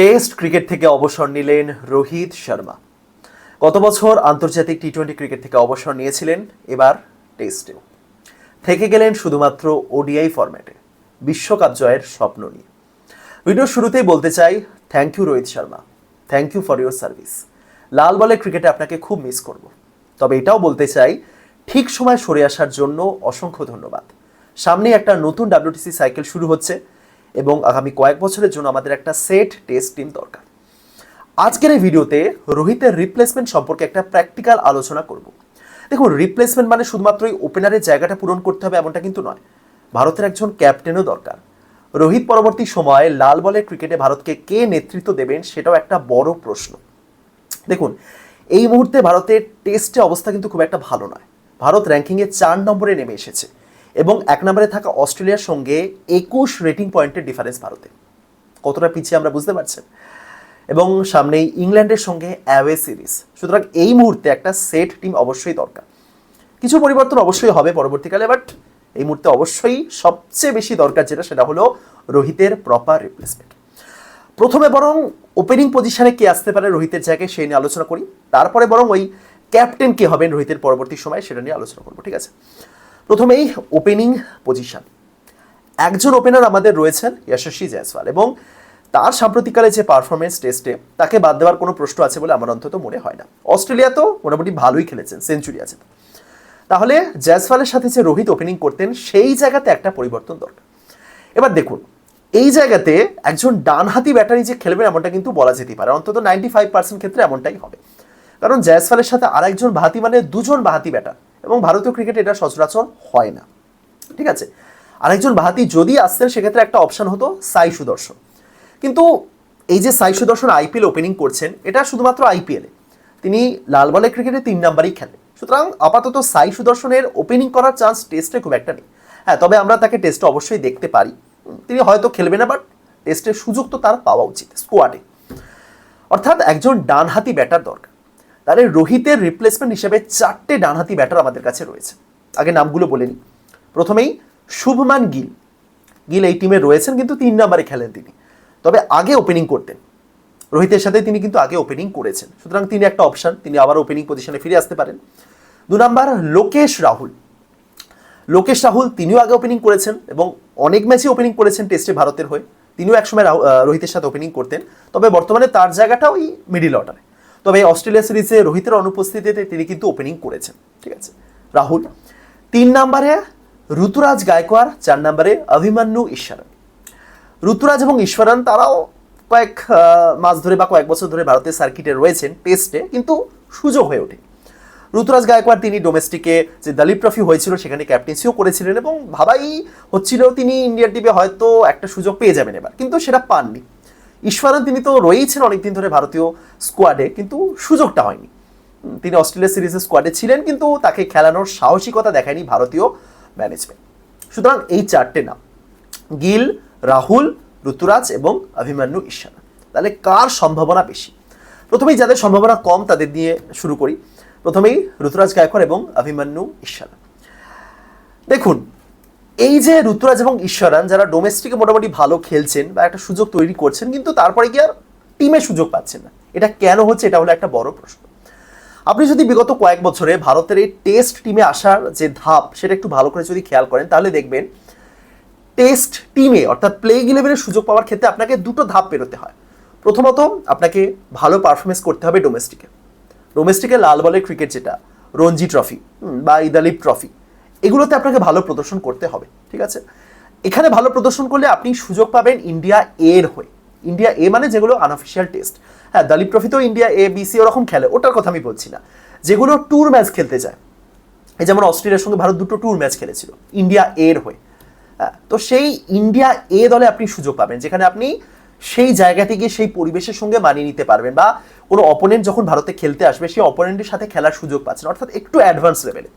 Test cricket থেকে অবসর নিলেন রোহিত শর্মা। গত বছর আন্তর্জাতিক টি টোয়েন্টি ক্রিকেট থেকে অবসর নিয়েছিলেন, এবার টেস্টেও। থেকে গেলেন শুধুমাত্র ওডিআই ফরম্যাটে, বিশ্বকাপ জয়ের স্বপ্ন নিয়ে। ভিডিওর শুরুতেই বলতে চাই thank you Rohit Sharma. Thank you for your service লাল বলে ক্রিকেটে আপনাকে খুব মিস করব। তবে এটাও বলতে চাই, ঠিক সময় সরে আসার জন্য অসংখ্য ধন্যবাদ। সামনে একটা নতুন ডাব্লিউটিসি সাইকেল শুরু হচ্ছে। এবং আগামী কয়েক বছরের জন্য আমাদের একটা সেট টেস্ট টিম দরকার। আজকের এই ভিডিওতে রোহিতের রিপ্লেসমেন্ট সম্পর্কে একটা প্র্যাকটিক্যাল আলোচনা করব। দেখুন রিপ্লেসমেন্ট মানে শুধুমাত্র এই ওপেনারের জায়গাটা পূরণ করতে হবে এমনটা কিন্তু নয়। ভারতের একজন ক্যাপ্টেনও দরকার। রোহিত পরবর্তী সময়ে লাল বলের ক্রিকেটে ভারতকে কে নেতৃত্ব দেবেন সেটাও একটা বড় প্রশ্ন। দেখুন, এই মুহূর্তে ভারতের টেস্টে অবস্থা কিন্তু খুব একটা ভালো নয়। ভারত র্যাঙ্কিংয়ে চার নম্বরে নেমে এসেছে। এবং এক নম্বরে থাকা অস্ট্রেলিয়ার সঙ্গে একুশ রেটিং পয়েন্টের ডিফারেন্স ভারতে। কতটা পিছিয়ে আমরা বুঝতে পারছেন? এবং সামনেই ইংল্যান্ডের সঙ্গে অ্যাওয়ে সিরিজ সুতরাং এই মুহূর্তে একটা সেট টিম অবশ্যই দরকার। কিছু পরিবর্তন অবশ্যই হবে পরবর্তীকালে বাট এই মুহূর্তে অবশ্যই সবচেয়ে বেশি দরকার যেটা, সেটা হলো রোহিতের প্রপার রিপ্লেসমেন্ট প্রথমে বরং ওপেনিং পজিশনে কে আসতে পারে রোহিতের জায়গায়, সেই নিয়ে আলোচনা করি। তারপরে বরং ওই ক্যাপ্টেন কে হবেন রোহিতের পরবর্তী সময়, সেটা নিয়ে আলোচনা করব, ঠিক আছে? প্রথমেই ওপেনিং পজিশন একজন ওপেনার আমাদের রয়েছেন যশস্বী জয়সওয়াল এবং তার সাম্প্রতিককালে যে পারফরমেন্স টেস্টে তাকে বাদ দেওয়ার কোনো প্রশ্ন আছে বলে আমার অন্তত মনে হয় না। অস্ট্রেলিয়া তো মোটামুটি ভালোই খেলেছেন সেঞ্চুরি আছে। তাহলে জয়সওয়ালের সাথে যে রোহিত ওপেনিং করতেন, সেই জায়গাতে একটা পরিবর্তন দরকার। এবার দেখুন, এই জায়গাতে একজন ডানহাতি ব্যাটারি যে খেলবেন এমনটা কিন্তু বলা যেতেই পারে। অন্তত নাইনটি ফাইভ পার্সেন্ট ক্ষেত্রে এমনটাই হবে। কারণ জয়সওয়ালের সাথে আরেকজন বাহাতি মানে দুজন বাহাতি ব্যাটার এবং ভারতীয় ক্রিকেটে এটা সচরাচর হয় না। ঠিক আছে? আরেকজন বাহাতি যদি আসতেন, সেক্ষেত্রে একটা অপশন হতো সাই সুদর্শন। কিন্তু এই যে সাই সুদর্শন আইপিএল ওপেনিং করছেন, এটা শুধুমাত্র আইপিএলে তিনি লাল বলে ক্রিকেটে তিন নাম্বারই খেলেন। সুতরাং আপাতত সাই সুদর্শনের ওপেনিং করার চান্স টেস্টে খুব একটা নেই। হ্যাঁ তবে আমরা তাকে টেস্টে অবশ্যই দেখতে পারি। তিনি হয়তো খেলবে না বাট টেস্টের সুযোগ তো তার পাওয়া উচিত স্কোয়াডে অর্থাৎ একজন ডানহাতি ব্যাটার দরকার। তাহলে রোহিতের রিপ্লেসমেন্ট হিসেবে চারটে ডানহাতি ব্যাটার আমাদের কাছে রয়েছে। আগে নামগুলো বলে নিই। প্রথমেই শুভমান গিল। গিল এই টিমে রয়েছেন কিন্তু তিন নম্বরে খেলেন তিনি। তবে আগে ওপেনিং করতেন। রোহিতের সাথে তিনি কিন্তু আগে ওপেনিং করেছেন। সুতরাং তিনি একটা অপশন তিনি আবার ওপেনিং পজিশনে ফিরে আসতে পারেন। দু নম্বর লোকেশ রাহুল। লোকেশ রাহুল তিনিও আগে ওপেনিং করেছেন এবং অনেক ম্যাচে ওপেনিং করেছেন টেস্টে ভারতের হয়ে। তিনিও একসময় রাহু- রোহিতের সাথে ওপেনিং করতেন। তবে বর্তমানে তার জায়গাটা ওই মিডিল অর্ডারে তবে অস্ট্রেলিয়া সিরিজে রোহিতের অনুপস্থিতিতে তিনি কিন্তু ওপেনিং করেছেন, ঠিক আছে? রাহুল, তিন নম্বরে ঋতুরাজ গায়কোয়ার চার নম্বরে অভিমান্যু ঈশ্বরন ঋতুরাজ এবং ঈশ্বরন তারাও কয়েক মাস ধরে বা কয়েক বছর ধরে ভারতের সার্কিটে রয়েছেন টেস্টে কিন্তু সুযোগ হয়ে ওঠে ঋতুরাজ গায়কোয়াড় তিনি ডোমেস্টিকে যে দলীপ ট্রফি হয়েছিল, সেখানে ক্যাপ্টেন্সিও করেছিলেন এবং ভাবাই হচ্ছিল তিনি ইন্ডিয়ার টিমে হয়তো একটা সুযোগ পেয়ে যাবেন এবার, কিন্তু সেটা পাননি। ঈশ্বরন তিনি তো রয়েইছেন অনেকদিন ধরে ভারতীয় স্কোয়াডে কিন্তু সুযোগটা হয়নি। তিনি অস্ট্রেলিয়া সিরিজের স্কোয়াডে ছিলেন, কিন্তু তাকে খেলানোর সাহসিকতা দেখায়নি ভারতীয় ম্যানেজমেন্ট সুতরাং এই চারটে নাম, গিল, রাহুল, ঋতুরাজ এবং অভিমান্যু ঈশ্বর তাহলে কার সম্ভাবনা বেশি? প্রথমেই যাদের সম্ভাবনা কম, তাদের দিয়ে শুরু করি। প্রথমেই ঋতুরাজ গায়কর এবং অভিমান্যু ঈশ্বর দেখুন এই যে ঋতুরাজ এবং ঈশ্বরান, যারা ডোমেস্টিকে মোটামুটি ভালো খেলছেন বা একটা সুযোগ তৈরি করছেন, কিন্তু তারপরে কি আর টিমে সুযোগ পাচ্ছেন না। এটা কেন হচ্ছে, এটা হলো একটা বড় প্রশ্ন। আপনি যদি বিগত কয়েক বছরে ভারতের এই টেস্ট টিমে আসার যে ধাপ, সেটা একটু ভালো করে যদি খেয়াল করেন, তাহলে দেখবেন টেস্ট টিমে অর্থাৎ প্লেইং ইলেভেনের সুযোগ পাওয়ার ক্ষেত্রে আপনাকে দুটো ধাপ পেরোতে হয়। প্রথমত, আপনাকে ভালো পারফরমেন্স করতে হবে ডোমেস্টিকে ডোমেস্টিকে লাল বলের ক্রিকেট যেটা, রঞ্জি ট্রফি বা ইদালিপ ট্রফি এগুলোতে আপনাকে ভালো প্রদর্শন করতে হবে ঠিক আছে? এখানে ভালো প্রদর্শন করলে আপনি সুযোগ পাবেন ইন্ডিয়া এর হয়ে। ইন্ডিয়া এ মানে যেগুলো আনঅফিসিয়াল টেস্ট হ্যাঁ দলীপ ট্রফিতেও ইন্ডিয়া এ বিসি ওরকম খেলে ওটার কথা আমি বলছি না। যেগুলো ট্যুর ম্যাচ খেলতে যায়। এই যেমন অস্ট্রেলিয়ার সঙ্গে ভারত দুটো ট্যুর ম্যাচ খেলেছিল ইন্ডিয়া এর হয়ে। হ্যাঁ, তো সেই ইন্ডিয়া এ দলে আপনি সুযোগ পাবেন যেখানে আপনি সেই জায়গাতে গিয়ে সেই পরিবেশের সঙ্গে মানিয়ে নিতে পারবেন বা কোনো অপোনেন্ট যখন ভারতে খেলতে আসবে সেই অপোনেন্টের সাথে খেলার সুযোগ পাচ্ছেন অর্থাৎ একটু অ্যাডভান্স লেভেলে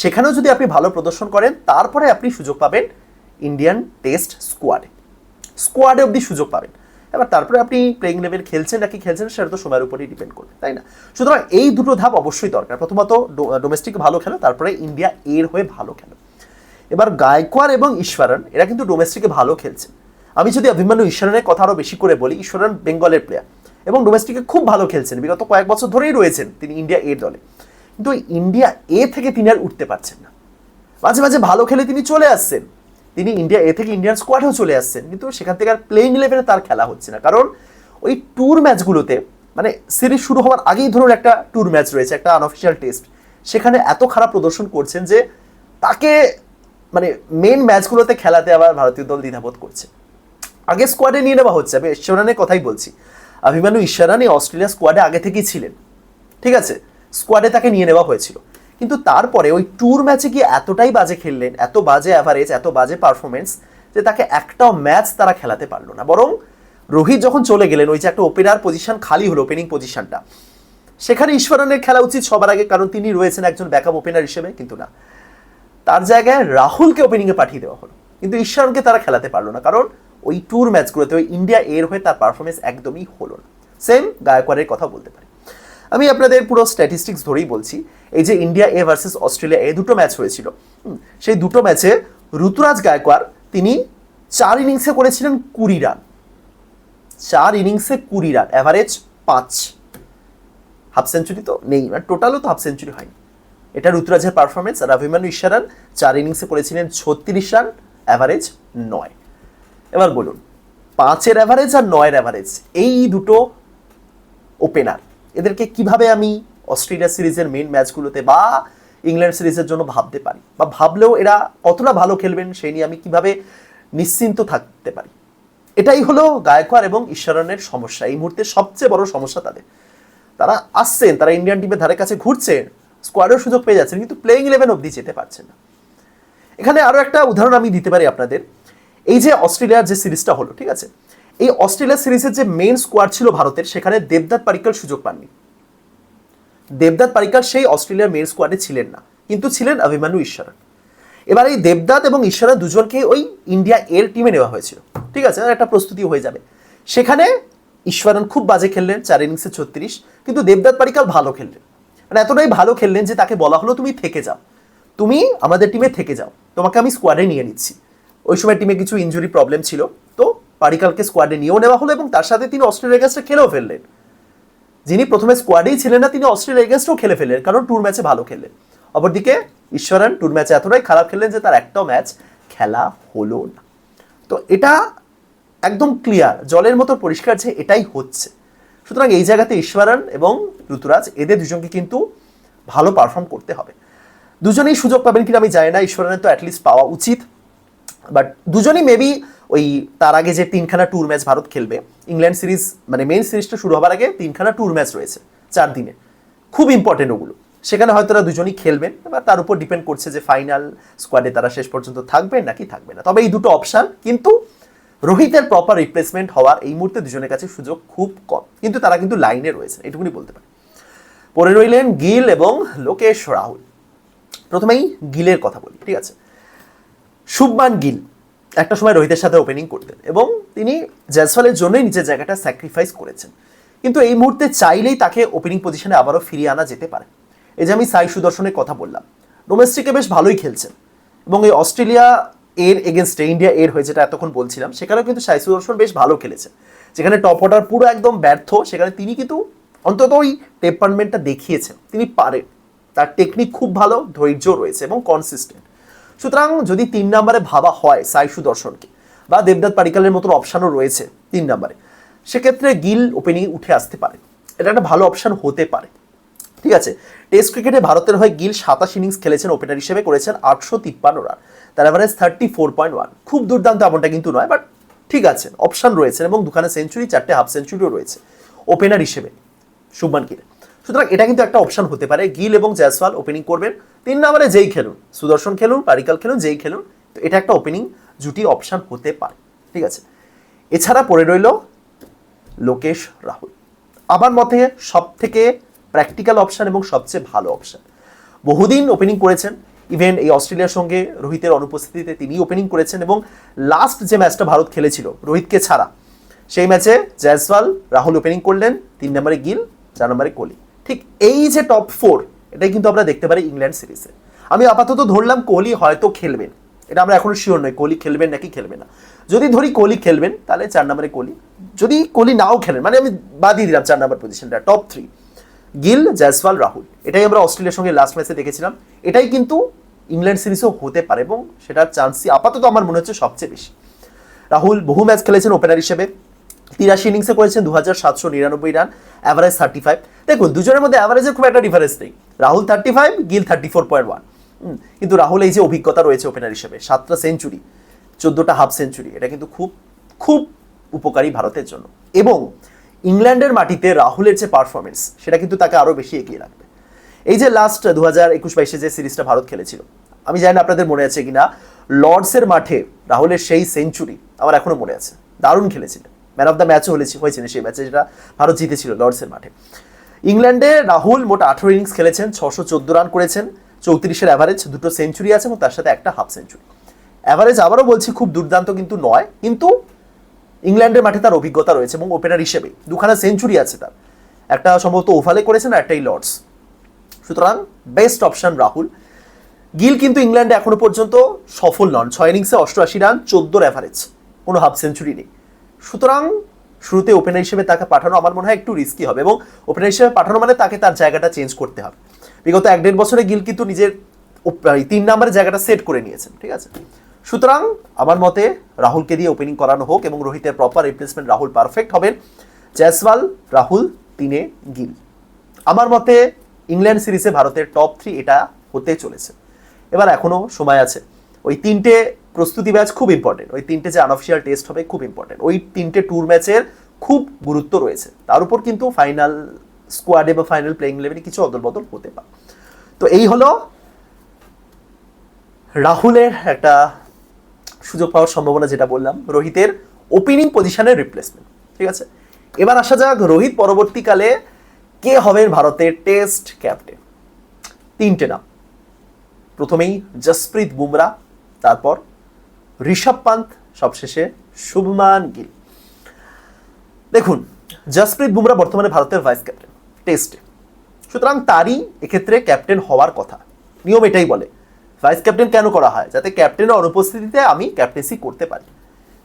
সেখানেও যদি আপনি ভালো প্রদর্শন করেন, তারপরে আপনি সুযোগ পাবেন ইন্ডিয়ান টেস্ট স্কোয়াডে স্কোয়াডে অবধি সুযোগ পাবেন। এবার তারপরে আপনি প্লেইং লেভেল খেলছেন নাকি খেলছেন, সেটা তো সময়ের উপরেই ডিপেন্ড করবে, তাই না? সুতরাং এই দুটো ধাপ অবশ্যই দরকার। প্রথমত ডোমেস্টিক ভালো খেলো, তারপরে ইন্ডিয়া এর হয়ে ভালো খেলো। এবার গায়কোয়ার এবং ঈশ্বরন এরা কিন্তু ডোমেস্টিকে ভালো খেলছেন আমি যদি অভিমান্যু ঈশ্বরের কথা আরও বেশি করে বলি ঈশ্বরন বেঙ্গলের প্লেয়ার এবং ডোমেস্টিকে খুব ভালো খেলছেন। বিগত কয়েক বছর ধরেই রয়েছেন তিনি ইন্ডিয়া এর দলে। কিন্তু ইন্ডিয়া এ থেকে তিনি আর উঠতে পারছেন না। মাঝে মাঝে ভালো খেলে তিনি চলে আসছেন। তিনি ইন্ডিয়া এ থেকে ইন্ডিয়ান স্কোয়াডেও চলে আসছেন। কিন্তু সেখান থেকে আর প্লেইং ইলেভেনে তার খেলা হচ্ছে না। কারণ ওই ট্যুর ম্যাচগুলোতে মানে সিরিজ শুরু হওয়ার আগেই ধরুন একটা ট্যুর ম্যাচ রয়েছে, একটা আনঅফিসিয়াল টেস্ট সেখানে এত খারাপ প্রদর্শন করছেন যে তাকে মানে মেন ম্যাচগুলোতে খেলাতে আবার ভারতীয় দল দ্বিধাবোধ করছে। আগে স্কোয়াডে নিয়ে নেওয়া হচ্ছে। আমি ঈশ্বরানের কথাই বলছি। অভিমানু ঈশ্বরানি অস্ট্রেলিয়া স্কোয়াডে আগে থেকেই ছিলেন। ঠিক আছে? স্কোয়াডে তাকে নিয়ে নেওয়া হয়েছিল। কিন্তু তারপরে ওই ট্যুর ম্যাচে গিয়ে এতটাই বাজে খেললেন, এত বাজে অ্যাভারেজ এত বাজে পারফরমেন্স যে তাকে একটাও ম্যাচ তারা খেলাতে পারল না। বরং রোহিত যখন চলে গেলেন, ওই যে একটা ওপেনার পজিশন খালি হলো ওপেনিং পজিশনটা সেখানে ঈশ্বরনের খেলা উচিত সবার আগে, কারণ তিনি রয়েছেন একজন ব্যাকআপ ওপেনার হিসেবে, কিন্তু না। তার জায়গায় রাহুলকে ওপেনিংয়ে পাঠিয়ে দেওয়া হলো। কিন্তু ঈশ্বরনকে তারা খেলাতে পারল না, কারণ ওই ট্যুর ম্যাচগুলোতে ওই ইন্ডিয়া এর হয়ে তার পারফরমেন্স একদমই হলো না। সেম গায়কোয়াড়ের কথা বলতে পারি। আমি আপনাদের পুরো স্ট্যাটিস্টিক্স ধরেই বলছি, এই যে India A versus Australia A দুটো ম্যাচ হয়েছিল। সেই দুটো ম্যাচে ঋতুরাজ গায়কোয়াড়, তিনি চার ইনিংসে করেছিলেন কুড়ি রান চার ইনিংসে কুড়ি রান অ্যাভারেজ পাঁচ। হাফ সেঞ্চুরি তো নেই মানে টোটালও তো হাফ সেঞ্চুরি হয়নি। এটা ঋতুরাজের পারফরমেন্স আর অভিমানু ঈশ্বরান চার ইনিংসে করেছিলেন ছত্রিশ রান অ্যাভারেজ নয়। এবার বলুন, পাঁচের অ্যাভারেজ আর নয়ের অ্যাভারেজ এই দুটো ওপেনার এদেরকে কীভাবে আমি অস্ট্রেলিয়া সিরিজের মেন ম্যাচগুলোতে বা ইংল্যান্ড সিরিজের জন্য ভাবতে পারি? বা ভাবলেও এরা কতটা ভালো খেলবেন সেই নিয়ে আমি কীভাবে নিশ্চিন্ত থাকতে পারি? এটাই হলো গায়কোয়াড় এবং ঈশ্বরণের সমস্যা। এই মুহূর্তে সবচেয়ে বড় সমস্যা তাদের। তারা আসছেন, তারা ইন্ডিয়ান টিমের ধারে কাছে ঘুরছেন স্কোয়াডের সুযোগ পেয়ে যাচ্ছেন, কিন্তু প্লেইং ইলেভেন অবধি যেতে পারছেন না। এখানে আরও একটা উদাহরণ আমি দিতে পারি আপনাদের। এই যে অস্ট্রেলিয়ার যে সিরিজটা হলো, ঠিক আছে? এই অস্ট্রেলিয়া সিরিজের যে মেইন স্কোয়াড ছিল ভারতের, সেখানে দেবদাত পারিকর সুযোগ পাননি। দেবদাত পারিকর সেই অস্ট্রেলিয়ার মেইন স্কোয়াডে ছিলেন না, কিন্তু ছিলেন অভিমানু ঈশ্বরন। এবার এই দেবদাত এবং ঈশ্বরন দুজনকে ওই ইন্ডিয়া এর টিমে নেওয়া হয়েছিল। ঠিক আছে, একটা প্রস্তুতি হয়ে যাবে। সেখানে ঈশ্বরন খুব বাজে খেললেন, চার ইনিংসে ছত্রিশ, কিন্তু দেবদাত পারিকাল ভালো খেললেন। মানে এতটাই ভালো খেললেন যে তাকে বলা হলো, তুমি থেকে যাও। তুমি আমাদের টিমে থেকে যাও। তোমাকে আমি স্কোয়াডে নিয়ে নিচ্ছি। ওই সময় টিমে কিছু ইনজুরি প্রবলেম ছিল। পারিকালকে স্কোয়াডে নিয়েও নেওয়া হলো এবং তার সাথে তিনি অস্ট্রেলিয়ার এগেন্স্টে খেলেও ফেললেন। যিনি প্রথমে স্কোয়াডেই ছিলেন না, তিনি অস্ট্রেলিয়ার এগেন্স্টও খেলে ফেললেন, কারণ ট্যুর ম্যাচে ভালো খেললেন। অপরদিকে, ঈশ্বরন ট্যুর ম্যাচে এতটাই খারাপ খেললেন যে তার একটাও ম্যাচ খেলা হলো না। তো এটা একদম ক্লিয়ার জলের মতো পরিষ্কার যে এটাই হচ্ছে। সুতরাং এই জায়গাতে ঈশ্বরন এবং ঋতুরাজ, এদের দুজনকে কিন্তু ভালো পারফর্ম করতে হবে। দুজনেই সুযোগ পাবেন কিনা আমি জানি না, ঈশ্বরনের তো অ্যাটলিস্ট পাওয়া উচিত। বাট দুজনই মেবি ওই তার আগে যে তিনখানা ট্যুর ম্যাচ ভারত খেলবে ইংল্যান্ড সিরিজ মানে মেইন সিরিজটা শুরু হবার আগে তিনখানা ট্যুর ম্যাচ রয়েছে চার দিনে। খুব ইম্পর্টেন্ট ওগুলো। সেখানে হয়তো তারা দুজনই খেলবেন এবার তার উপর ডিপেন্ড করছে যে ফাইনাল স্কোয়াডে তারা শেষ পর্যন্ত থাকবেন নাকি থাকবে না। তবে এই দুটো অপশান কিন্তু রোহিতের প্রপার রিপ্লেসমেন্ট হওয়ার এই মুহূর্তে দুজনের কাছে সুযোগ খুব কম। কিন্তু তারা কিন্তু লাইনে রয়েছে, এটুকুনি বলতে পারি। পরে রইলেন গিল এবং লোকেশ রাহুল। প্রথমেই গিলের কথা বলি, ঠিক আছে? শুভমান গিল একটা সময় রোহিতের সাথে ওপেনিং করতেন এবং তিনি জয়সওয়ালের জন্যই নিজের জায়গাটা স্যাক্রিফাইস করেছেন। কিন্তু এই মুহূর্তে চাইলেই তাকে ওপেনিং পজিশনে আবারও ফিরিয়ে আনা যেতে পারে। এই যে আমি সাই সুদর্শনের কথা বললাম ডোমেস্টিকে বেশ ভালোই খেলছেন এবং এই অস্ট্রেলিয়া এর এগেনস্টে ইন্ডিয়া এর হয়ে যেটা এতক্ষণ বলছিলাম, সেখানেও কিন্তু সাই সুদর্শন বেশ ভালো খেলেছে যেখানে টপ অর্ডার পুরো একদম ব্যর্থ, সেখানে তিনি কিন্তু অন্তত ওই টেম্পারমেন্টটা দেখিয়েছেন। তিনি পারেন। তার টেকনিক খুব ভালো ধৈর্য রয়েছে এবং কনসিস্টেন্ট সুতরাং যদি তিন নম্বরে ভাবা হয় সাই সুদর্শনকে, বা দেবদাত পারিকালের মতন অপশানও রয়েছে তিন নম্বরে, সেক্ষেত্রে গিল ওপেনিং উঠে আসতে পারে। এটা একটা ভালো অপশান হতে পারে। ঠিক আছে? টেস্ট ক্রিকেটে ভারতের হয়ে গিল সাতাশ ইনিংস খেলেছেন ওপেনার হিসেবে করেছেন আটশো তিপ্পান্ন রান তার average thirty four point one খুব দুর্দান্ত এমনটা কিন্তু নয় বাট ঠিক আছে অপশান রয়েছে এবং দুখানে সেঞ্চুরি চারটে হাফ সেঞ্চুরিও রয়েছে। ওপেনার হিসেবে, শুভমান গিল। সুতরাং এটা কিন্তু একটা অপশন হতে পারে। গিল এবং জয়সওয়াল ওপেনিং করবেন। তিন নম্বরে যেই খেলুন, সুদর্শন খেলুন, পারিকাল খেলুন, যেই খেলুন, তো এটা একটা ওপেনিং জুটি অপশন হতে পারে। ঠিক আছে? এছাড়া পড়ে রইল লোকেশ রাহুল। আমার মতে সব থেকে প্র্যাকটিক্যাল অপশন এবং সবচেয়ে ভালো অপশন বহুদিন ওপেনিং করেছেন। ইভেন এই অস্ট্রেলিয়ার সঙ্গে রোহিতের অনুপস্থিতিতে তিনি ওপেনিং করেছেন এবং লাস্ট যে ম্যাচটা ভারত খেলেছিল, রোহিতকে ছাড়া, সেই ম্যাচে জয়সওয়াল, রাহুল ওপেনিং করলেন। তিন নম্বরে গিল, চার নম্বরে কোহলি। ঠিক এই যে টপ ফোর এটাই কিন্তু আমরা দেখতে পারি ইংল্যান্ড সিরিজে আমি আপাতত ধরলাম কোহলি হয়তো খেলবেন। এটা আমরা এখনও শিওর নই, কোহলি খেলবেন নাকি খেলবে না। যদি ধরি কোহলি খেলবেন, তাহলে চার নম্বরে কোহলি। যদি কোহলি নাও খেলেন মানে আমি বাদিয়ে দিলাম চার নম্বর পজিশনটা টপ থ্রি গিল, জয়সওয়াল, রাহুল। এটাই আমরা অস্ট্রেলিয়ার সঙ্গে লাস্ট ম্যাচে দেখেছিলাম। এটাই কিন্তু ইংল্যান্ড সিরিজও হতে পারে এবং সেটার চান্সই আপাতত আমার মনে হচ্ছে সবচেয়ে বেশি। রাহুল বহু ম্যাচ খেলেছেন ওপেনার হিসেবে। তিরাশি ইনিংসে করেছেন দু হাজার সাতশো নিরানব্বই রান অ্যাভারেজ থার্টি ফাইভ দেখুন, দুজনের মধ্যে অ্যাভারেজের খুব একটা ডিফারেন্স নেই। Rahul thirty five Gill thirty four point one কিন্তু রাহুল এই যে অভিজ্ঞতা রয়েছে ওপেনার হিসেবে, সাতটা সেঞ্চুরি চোদ্দোটা হাফ সেঞ্চুরি এটা কিন্তু খুব খুব উপকারী ভারতের জন্য। এবং ইংল্যান্ডের মাটিতে রাহুলের যে পারফরমেন্স সেটা কিন্তু তাকে আরও বেশি এগিয়ে রাখবে। এই যে লাস্ট দু হাজার একুশ বাইশে যে সিরিজটা ভারত খেলেছিল, আমি জানি না আপনাদের মনে আছে কিনা লর্ডসের মাঠে রাহুলের সেই সেঞ্চুরি আমার এখনও মনে আছে। দারুণ খেলেছিলেন। ম্যান অফ দ্য ম্যাচও হলেছে হয়েছিল সেই ম্যাচে যেটা ভারত জিতেছিল লর্ডসের মাঠে। ইংল্যান্ডে রাহুল মোট আঠেরো ইনিংস খেলেছেন ছশো চোদ্দ রান করেছেন, চৌত্রিশের অ্যাভারেজ দুটো সেঞ্চুরি আছে এবং তার সাথে একটা হাফ সেঞ্চুরি অ্যাভারেজ আবারও বলছি খুব দুর্দান্ত কিন্তু নয়, কিন্তু ইংল্যান্ডের মাঠে তার অভিজ্ঞতা রয়েছে এবং ওপেনার হিসেবে দুখানা সেঞ্চুরি আছে তার। একটা সম্ভবত ওভালে করেছেন আর একটাই লর্ডস সুতরাং বেস্ট অপশন রাহুল। গিল কিন্তু ইংল্যান্ডে এখনও পর্যন্ত সফল নন, ছয় ইনিংসে অষ্টআশি রান চোদ্দোর অ্যাভারেজ কোনো হাফ সেঞ্চুরি নেই। সুতরাং শুরুতে ওপেনার হিসেবে তাকে পাঠানো আমার মনে হয় একটু রিস্কি হবে এবং ওপেনার হিসেবে পাঠানো মানে তাকে তার জায়গাটা চেঞ্জ করতে হবে। বিগত এক দেড় বছরে গিল কিন্তু নিজের তিন নম্বরের জায়গাটা সেট করে নিয়েছেন, ঠিক আছে? সুতরাং আমার মতে রাহুলকে দিয়ে ওপেনিং করানো হোক এবং রোহিতের প্রপার রিপ্লেসমেন্ট রাহুল পারফেক্ট হবেন জয়সওয়াল, রাহুল, তিনে গিল আমার মতে ইংল্যান্ড সিরিজে ভারতের টপ থ্রি এটা হতে চলেছে। এবার এখনও সময় আছে। ওই তিনটে প্রস্তুতি ম্যাচ খুব ইম্পর্টেন্ট ওই তিনটে যে আনঅফিসিয়াল টেস্ট হবে খুব ইম্পর্টেন্ট ওই তিনটে ট্যুর ম্যাচের খুব গুরুত্ব রয়েছে। তার উপর কিন্তু ফাইনাল স্কোয়াডে বা ফাইনাল প্লেইং লেভেলে কিছু অদল বদল হতে পারে। তো এই হলো রাহুলের একটা সুযোগ পাওয়ার সম্ভাবনা যেটা বললাম, রোহিতের ওপেনিং পজিশনের রিপ্লেসমেন্ট ঠিক আছে? এবার আসা যাক রোহিত পরবর্তীকালে কে হবেন ভারতের টেস্ট ক্যাপ্টেন তিনটে নাম। প্রথমেই জসপ্রীত বুমরা, তারপর ঋষভ পান্ত, সবশেষে শুভমান গিল। দেখুন, জসপ্রীত বুমরা বর্তমানে ভারতের ভাইস ক্যাপ্টেন। টেস্টে। সুতরাং তারই এক্ষেত্রে ক্যাপ্টেন হওয়ার কথা। নিয়ম এটাই বলে, ভাইস ক্যাপ্টেন কেন করা হয়? যাতে ক্যাপ্টেনের অনুপস্থিতিতে আমি ক্যাপ্টেন্সি করতে পারি।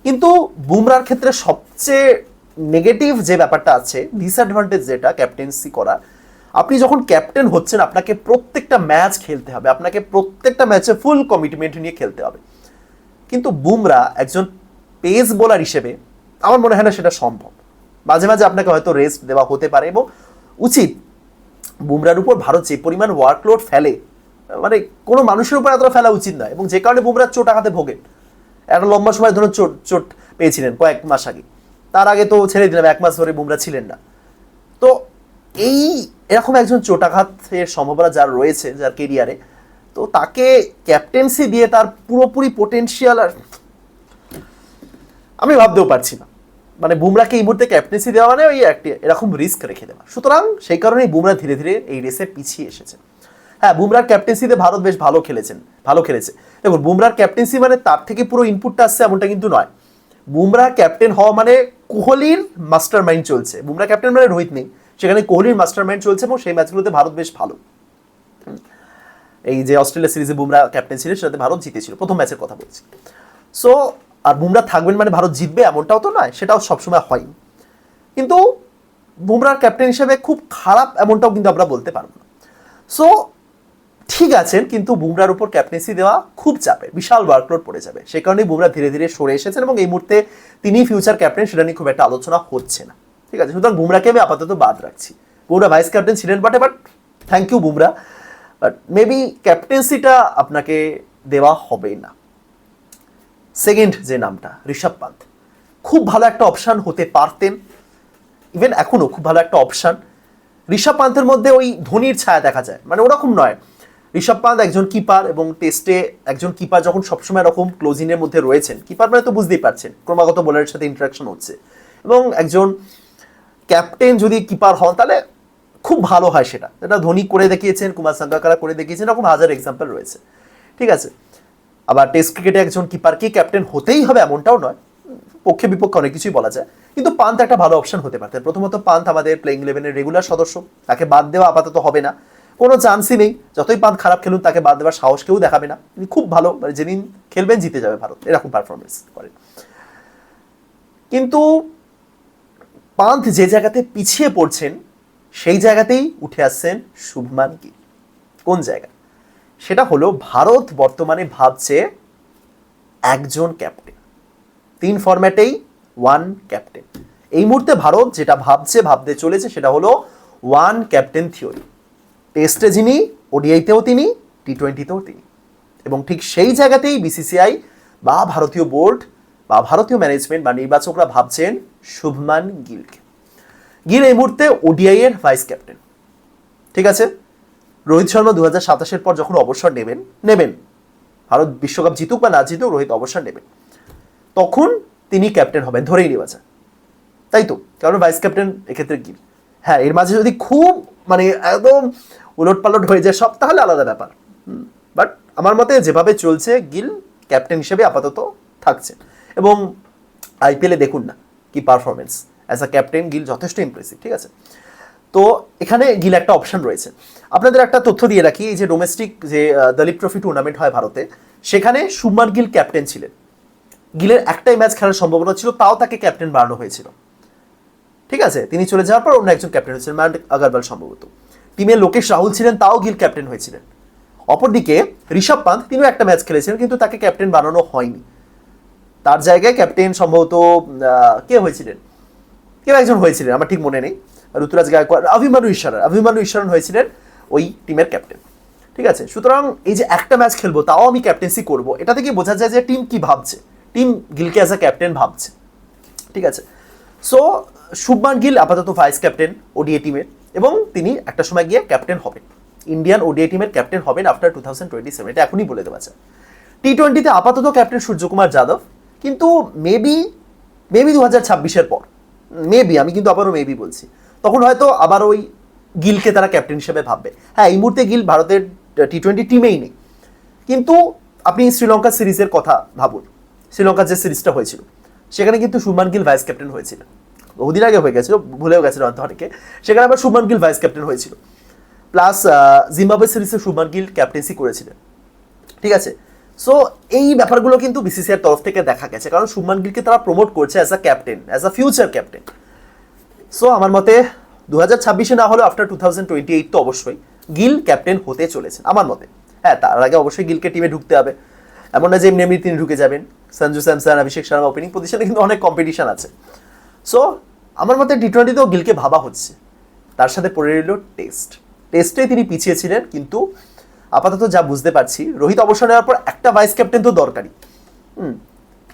কিন্তু বুমরার ক্ষেত্রে সবচেয়ে নেগেটিভ যে ব্যাপারটা আছে ডিসঅ্যাডভান্টেজ যেটা ক্যাপ্টেন্সি করা, আপনি যখন ক্যাপ্টেন হচ্ছেন, আপনাকে প্রত্যেকটা ম্যাচ খেলতে হবে। আপনাকে প্রত্যেকটা ম্যাচে ফুল কমিটমেন্ট নিয়ে খেলতে হবে। কিন্তু বুমরা একজন পেস বোলার হিসেবে আমার মনে হয় না সেটা সম্ভব। মাঝে মাঝে আপনাকে হয়তো রেস্ট দেওয়া হতে পারে এবং উচিত বুমরার উপর ভারত যে পরিমাণ ওয়ার্কলোড ফেলে মানে কোনো মানুষের উপর এতটা ফেলা উচিত নয় এবং যে কারণে বুমরার চোট আঘাতে ভোগেন একটা লম্বা সময় ধরে চোট চোট পেয়েছিলেন কয়েক মাস আগে। তার আগে তো ছেড়ে দিলাম, এক মাস ধরে বুমরা ছিলেন না। তো এই এরকম একজন চোটাঘাতের সম্ভাবনা যার রয়েছে, যার কেরিয়ারে তো তাকে ক্যাপ্টেন্সি দিয়ে তার পুরোপুরি পোটেনশিয়াল আর আমি ভাবতেও পারছি না। মানে বুমরাকে এই মুহূর্তে ক্যাপ্টেন্সি দেওয়া মানে ওই একটি এরকম রিস্ক রেখে দেওয়া। সুতরাং সেই কারণেই বুমরা ধীরে ধীরে এই রেসে পিছিয়ে এসেছে। হ্যাঁ বুমরার ক্যাপ্টেন্সিতে ভারত বেশ ভালো খেলেছেন, ভালো খেলেছে। দেখুন, বুমরার ক্যাপ্টেন্সি মানে তার থেকে পুরো ইনপুটটা আসছে এমনটা কিন্তু নয়। বুমরা ক্যাপ্টেন হওয়া মানে কোহলির মাস্টার মাইন্ড চলছে। বুমরা ক্যাপ্টেন মানে রোহিত নেই। সেখানে কোহলির মাস্টার মাইন্ড চলছে এবং সেই ম্যাচগুলোতে ভারত বেশ ভালো। এই যে অস্ট্রেলিয়া সিরিজে বুমরা ক্যাপ্টেন ছিলেন, সেটাতে ভারত জিতেছিল। প্রথম ম্যাচের কথা বলছি। সো আর বুমরা থাকবেন মানে ভারত জিতবে এমনটাও তো নয়, সেটাও সবসময় হয়নি কিন্তু বুমরার ক্যাপ্টেন হিসেবে খুব খারাপ এমনটাও কিন্তু আমরা বলতে পারব না। সো ঠিক আছেন কিন্তু বুমরার উপর ক্যাপ্টেন্সি দেওয়া খুব চাপে, বিশাল ওয়ার্কলোড পড়ে যাবে। সেই কারণেই বুমরা ধীরে ধীরে সরে এসেছেন এবং এই মুহূর্তে তিনি ফিউচার ক্যাপ্টেন সেটা নিয়ে খুব একটা আলোচনা হচ্ছে না। ঠিক আছে, সুতরাং বুমরাকে আমি আপাতত বাদ রাখছি। বুমরা ভাইস ক্যাপ্টেন ছিলেন বাটে but thank you Bumrah. But maybe ক্যাপ্টেন্সিটা আপনাকে দেওয়া হবে না। সেকেন্ড যে নামটা, ঋষভ পান্ত। খুব ভালো একটা অপশান হতে পারতেন। ইভেন এখনও খুব ভালো একটা অপশান ঋষভ পান্তের মধ্যে ওই ধোনির ছায়া দেখা যায়। মানে ওরকম নয়। ঋষভ পান্ত একজন কিপার এবং টেস্টে একজন কিপার যখন সবসময় এরকম ক্লোজিংয়ের মধ্যে রয়েছেন কিপার মানে তো বুঝতেই পারছেন, ক্রমাগত বোলারের সাথে ইন্টারাকশন হচ্ছে। এবং একজন ক্যাপ্টেন যদি কিপার হন, তাহলে খুব ভালো হয় সেটা। যেটা ধোনি করে দেখিয়েছেন, কুমার সাঙ্গাকারা করে দেখিয়েছেন, এরকম হাজার এক্সাম্পল রয়েছে। ঠিক আছে? আবার টেস্ট ক্রিকেটে একজন কিপারকে ক্যাপ্টেন হতেই হবে এমনটাও নয়। পক্ষে বিপক্ষে অনেক কিছুই বলা যায়। কিন্তু পান্থ একটা ভালো অপশন হতে পারতেন প্রথমত পান্থ আমাদের প্লেইং ইলেভেনের রেগুলার সদস্য। তাকে বাদ দেওয়া আপাতত হবে না। কোনো চান্সই নেই। যতই পান্থ খারাপ খেলুন তাকে বাদ দেওয়ার সাহস কেউ দেখাবে না। তিনি খুব ভালো মানে যেদিন খেলবেন জিতে যাবে ভারত। এরকম পারফরমেন্স করেন। কিন্তু পান্থ যে জায়গাতে পিছিয়ে পড়ছেন সেই জায়গাতেই উঠে আসছেন শুভমান গিল। কোন জায়গা? সেটা হলো ভারত বর্তমানে ভাবছে একজন ক্যাপ্টেন। তিন ফরম্যাটেই ওয়ান ক্যাপ্টেন। এই মুহূর্তে ভারত যেটা ভাবছে, ভাবতে চলেছে সেটা হলো ওয়ান ক্যাপ্টেন থিওরি টেস্টে যিনি, ওডিআইতেও তিনি টি টোয়েন্টিতেও তিনি। এবং ঠিক সেই জায়গাতেই বিসিসিআই বা ভারতীয় বোর্ড বা ভারতীয় ম্যানেজমেন্ট বা নির্বাচকরা ভাবছেন শুভমান গিলকে। গিল এই মুহূর্তে ওডিআই এর ভাইস ক্যাপ্টেন ঠিক আছে? রোহিত শর্মা দু হাজার সাতাশের পর যখন অবসর নেবেন নেবেন। ভারত বিশ্বকাপ জিতুক বা না জিতুক, রোহিত অবসর নেবেন। তখন তিনি ক্যাপ্টেন হবেন, ধরেই নেওয়া যায় তাই তো? কারণ ভাইস ক্যাপ্টেন এক্ষেত্রে গিল হ্যাঁ এর মাঝে যদি খুব মানে একদম উলট পালট হয়ে যায় সব, তাহলে আলাদা ব্যাপার। বাট আমার মতে যেভাবে চলছে, গিল ক্যাপ্টেন হিসেবে আপাতত থাকছে। এবং আইপিএলে দেখুন না কি performance as a captain Gill যথেষ্ট ইমপ্রেসিভ ঠিক আছে? তো এখানে গিল একটা অপশন রয়েছে। আপনাদের একটা তথ্য দিয়ে রাখি, এই যে ডোমেস্টিক যে দলীপ ট্রফি টুর্নামেন্ট হয় ভারতে, সেখানে শুভমান গিল ক্যাপ্টেন ছিলেন। গিলের একটাই ম্যাচ খেলার সম্ভাবনা ছিল, তাও তাকে ক্যাপ্টেন বানানো হয়েছিল। ঠিক আছে? তিনি চলে যাওয়ার পর অন্য একজন ক্যাপ্টেন হয়েছিলেন ম্যান্ড আগারওয়াল সম্ভবত। টিমে লোকেশ রাহুল ছিলেন, তাও গিল ক্যাপ্টেন হয়েছিলেন। অপরদিকে ঋষভ পান্ত তিনিও একটা ম্যাচ খেলেছিলেন, কিন্তু তাকে ক্যাপ্টেন বানানো হয়নি। তার জায়গায় ক্যাপ্টেন সম্ভবত কে হয়েছিলেন? কেউ একজন হয়েছিলেন? আমার ঠিক মনে নেই। ঋতুরাজ গায়কোয়াড় অভিমানু ঈশ্বরন অভিমানু ঈশ্বরন হয়েছিলেন ওই টিমের ক্যাপ্টেন। ঠিক আছে? সুতরাং এই যে একটা ম্যাচ খেলব, তাও আমি ক্যাপ্টেন্সি করব, এটা থেকে বোঝা যায় যে টিম কি ভাবছে। টিম গিলকে অ্যাজ আ ক্যাপ্টেন ভাবছে। ঠিক আছে? সো শুভমান গিল আপাতত ভাইস ক্যাপ্টেন ওডিএ টিমের এবং তিনি একটা সময় গিয়ে ক্যাপ্টেন হবেন। ইন্ডিয়ান ওডিএ টিমের ক্যাপ্টেন হবেন after two thousand twenty seven এটা এখনই বলে দেওয়া যায় টি টোয়েন্টিতে আপাতত ক্যাপ্টেন সূর্যকুমার যাদব, কিন্তু মেবি মেবি দু হাজার ছাব্বিশের পর মেবি আমি কিন্তু আবারও মেবি বলছি। তখন হয়তো আবার ওই গিলকে তারা ক্যাপ্টেন হিসেবে ভাববে। হ্যাঁ এই মুহূর্তে গিল ভারতের টি টোয়েন্টি টিমেই নেই। কিন্তু আপনি শ্রীলঙ্কা সিরিজের কথা ভাবুন। শ্রীলঙ্কার যে সিরিজটা হয়েছিল, সেখানে কিন্তু শুভমান গিল ভাইস ক্যাপ্টেন হয়েছিল। বহুদিন আগে হয়ে গেছিল, ভুলেও গেছিল হয়তো অনেকে। সেখানে আবার শুভমান গিল ভাইস ক্যাপ্টেন হয়েছিল। প্লাস জিম্বাবুয়ে সিরিজে শুভমান গিল ক্যাপ্টেন্সি করেছিলেন। ঠিক আছে? সো এই ব্যাপারগুলো কিন্তু বিসিসিআর তরফ থেকে দেখা গেছে। কারণ শুভমান গিলকে তারা প্রমোট করছে as a captain as a future captain so আমার মতে দু হাজার ছাব্বিশে না হলেও after two thousand twenty eight তো অবশ্যই গিল ক্যাপ্টেন হতে চলেছেন, আমার মতে। হ্যাঁ তার আগে অবশ্যই গিলকে টিমে ঢুকতে হবে। এমন না যে এমনি এমনি তিনি ঢুকে যাবেন। সঞ্জু স্যামসন, অভিষেক শর্মা ওপেনিং পজিশনে কিন্তু অনেক কম্পিটিশন আছে। সো আমার মতে টি টোয়েন্টিতেও গিলকে ভাবা হচ্ছে। তার সাথে পড়ে রইল টেস্ট টেস্টে তিনি পিছিয়ে ছিলেন, কিন্তু আপাতত যা বুঝতে পারছি, রোহিত অবসর নেওয়ার পর একটা ভাইস ক্যাপ্টেন তো দরকারই। হুম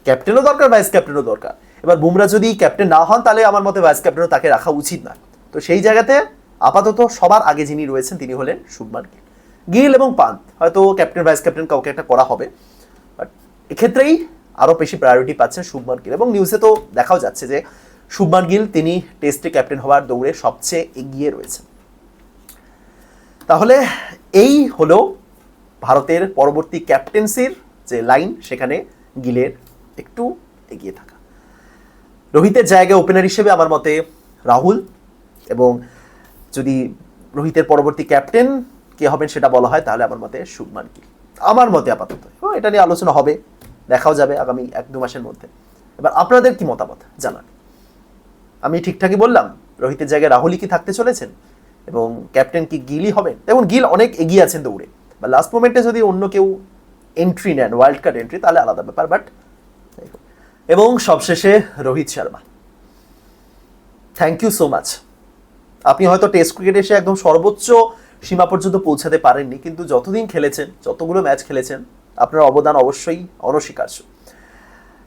ক্যাপ্টেনও দরকার ভাইস ক্যাপ্টেনও দরকার। এবার বুমরা যদি ক্যাপ্টেন না হন, তাহলে আমার মতে ভাইস ক্যাপ্টেনও তাকে রাখা উচিত না। তো সেই জায়গাতে আপাতত সবার আগে যিনি রয়েছেন, তিনি হলেন শুভমান গিল। গিল এবং পান্ত হয়তো ক্যাপ্টেন ভাইস ক্যাপ্টেন কাউকে একটা করা হবে। বাট এক্ষেত্রেই আরও বেশি প্রায়োরিটি পাচ্ছেন শুভমান গিল। এবং নিউজে তো দেখাও যাচ্ছে যে শুভমান গিল, তিনি টেস্টে ক্যাপ্টেন হওয়ার দৌড়ে সবচেয়ে এগিয়ে রয়েছেন। তাহলে এই হলো ভারতের পরবর্তী ক্যাপ্টেন্সির যে লাইন, সেখানে গিলের একটু এগিয়ে থাকা। রোহিতের জায়গায় ওপেনার হিসেবে আমার মতে রাহুল এবং যদি রোহিতের পরবর্তী ক্যাপ্টেন কে হবেন সেটা বলা হয়, তাহলে আমার মতে শুভমান গিল। আমার মতে আপাতত। এটা নিয়ে আলোচনা হবে, দেখাও যাবে আগামী এক দু মাসের মধ্যে। এবার আপনাদের কি মতামত জানান? আমি ঠিকঠাকই বললাম, রোহিতের জায়গায় রাহুলই কি থাকতে চলেছেন? এবং ক্যাপ্টেন কি গিলই হবেন? দেখুন, গিল অনেক এগিয়ে আছেন দৌড়ে। বা লাস্ট মোমেন্টে যদি অন্য কেউ এন্ট্রি নেন ওয়ার্ল্ড কার্ড এন্ট্রি তাহলে আলাদা ব্যাপার বাট এবং সবশেষে Rohit Sharma. Thank you so much আপনি হয়তো টেস্ট ক্রিকেটে এসে একদম সর্বোচ্চ সীমা পর্যন্ত পৌঁছাতে পারেননি, কিন্তু যতদিন খেলেছেন, যতগুলো ম্যাচ খেলেছেন, আপনার অবদান অবশ্যই অনস্বীকার্য।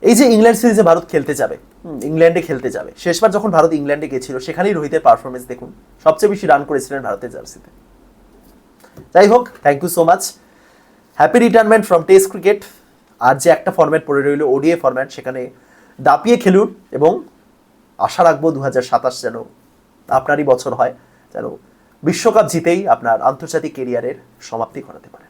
এই যে ইংল্যান্ড সিরিজে ভারত খেলতে যাবে ইংল্যান্ডে খেলতে যাবে, শেষবার যখন ভারত ইংল্যান্ডে গেছিল, সেখানেই রোহিতের পারফরমেন্স দেখুন, সবচেয়ে বেশি রান করেছিলেন ভারতের জার্সিতে যাই হোক thank you so much happy retirement from test cricket আর যে একটা ফরম্যাট পড়ে রইল ওডিএ ফরম্যাট সেখানে দাপিয়ে খেলুন এবং আশা রাখব দু হাজার সাতাশ যেন আপনারই বছর হয়, যেন বিশ্বকাপ জিতেই আপনার আন্তর্জাতিক কেরিয়ারের সমাপ্তি ঘটাতে পারে।